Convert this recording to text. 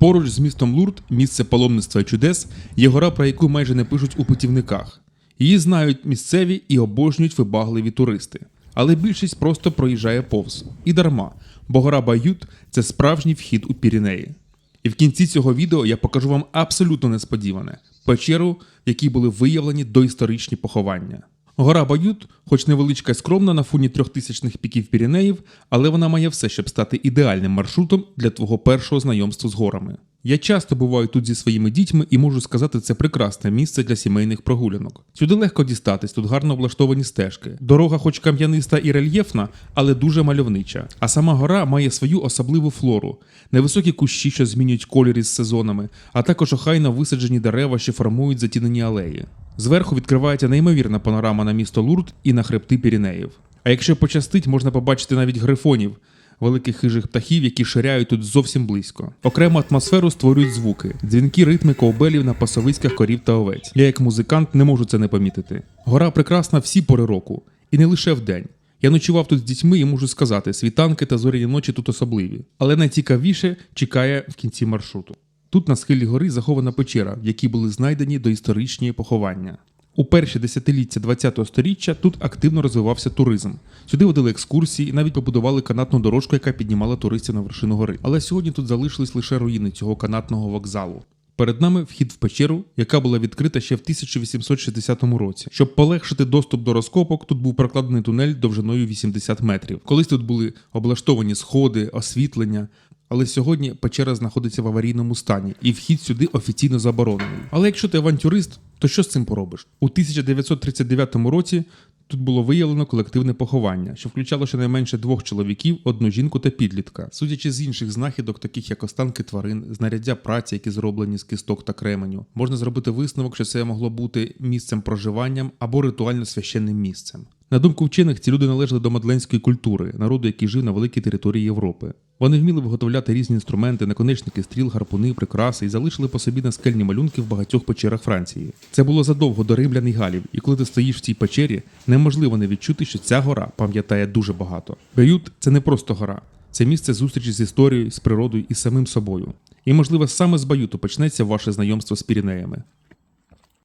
Поруч з містом Лурд, місце паломництва чудес, є гора, про яку майже не пишуть у путівниках. Її знають місцеві і обожнюють вибагливі туристи. Але більшість просто проїжджає повз. І дарма, бо гора Бают це справжній вхід у Піренеї. І в кінці цього відео я покажу вам абсолютно несподіване печеру, в якій були виявлені доісторичні поховання. Гора Бают, хоч невеличка і скромна на фоні трьохтисячних піків Піренеїв, але вона має все, щоб стати ідеальним маршрутом для твого першого знайомства з горами. Я часто буваю тут зі своїми дітьми і можу сказати, це прекрасне місце для сімейних прогулянок. Сюди легко дістатись, тут гарно облаштовані стежки. Дорога, хоч кам'яниста і рельєфна, але дуже мальовнича. А сама гора має свою особливу флору: невисокі кущі, що змінюють колір із сезонами, а також охайно висаджені дерева, що формують затінені алеї. Зверху відкривається неймовірна панорама на місто Лурд і на хребти Пірінеїв. А якщо пощастить, можна побачити навіть грифонів, великих хижих птахів, які ширяють тут зовсім близько. Окрему атмосферу створюють звуки, дзвінки ритми ковбелів на пасовиськах корів та овець. Я, як музикант, не можу це не помітити. Гора прекрасна всі пори року, і не лише вдень. Я ночував тут з дітьми і можу сказати, світанки та зоряні ночі тут особливі. Але найцікавіше чекає в кінці маршруту. Тут на схилі гори захована печера, в якій були знайдені доісторичні поховання. У перші десятиліття ХХ століття тут активно розвивався туризм. Сюди водили екскурсії і навіть побудували канатну дорожку, яка піднімала туристів на вершину гори. Але сьогодні тут залишились лише руїни цього канатного вокзалу. Перед нами вхід в печеру, яка була відкрита ще в 1860 році. Щоб полегшити доступ до розкопок, тут був прокладений тунель довжиною 80 метрів. Колись тут були облаштовані сходи, освітлення. Але сьогодні печера знаходиться в аварійному стані, і вхід сюди офіційно заборонений. Але якщо ти авантюрист, то що з цим поробиш? У 1939 році тут було виявлено колективне поховання, що включало щонайменше двох чоловіків, одну жінку та підлітка. Судячи з інших знахідок, таких як останки тварин, знаряддя праці, які зроблені з кісток та кременю, можна зробити висновок, що це могло бути місцем проживанням або ритуально священним місцем. На думку вчених, ці люди належали до мадленської культури, народу, який жив на великій території Європи. Вони вміли виготовляти різні інструменти, наконечники стріл, гарпуни, прикраси і залишили по собі наскельні малюнки в багатьох печерах Франції. Це було задовго до римлян і галів, і коли ти стоїш в цій печері, неможливо не відчути, що ця гора пам'ятає дуже багато. Беют це не просто гора, це місце зустрічі з історією, з природою і самим собою. І, можливо, саме з Баюту почнеться ваше знайомство з Пірінеями.